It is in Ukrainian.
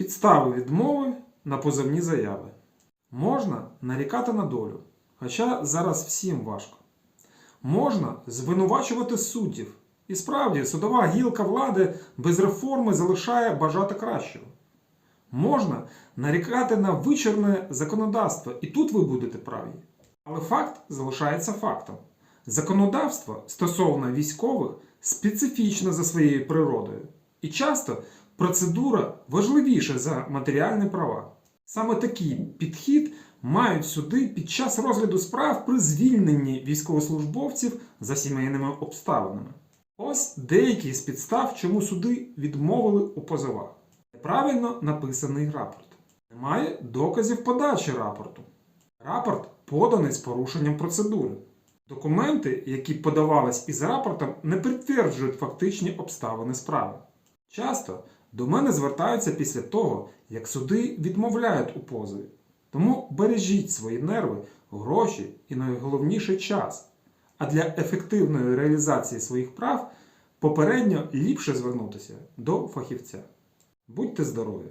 Підстави відмови на позовні заяви. Можна нарікати на долю, хоча зараз всім важко. Можна звинувачувати суддів. І справді, судова гілка влади без реформи залишає бажати кращого. Можна нарікати на вичерне законодавство, і тут ви будете праві. Але факт залишається фактом. Законодавство стосовно військових специфічне за своєю природою, і часто процедура важливіша за матеріальні права. Саме такий підхід мають суди під час розгляду справ при звільненні військовослужбовців за сімейними обставинами. Ось деякі з підстав, чому суди відмовили у позовах. Неправильно написаний рапорт. Немає доказів подачі рапорту. Рапорт поданий з порушенням процедури. Документи, які подавались із рапортом, не підтверджують фактичні обставини справи. Часто до мене звертаються після того, як суди відмовляють у позові. Тому бережіть свої нерви, гроші і найголовніше час. А для ефективної реалізації своїх прав попередньо ліпше звернутися до фахівця. Будьте здорові!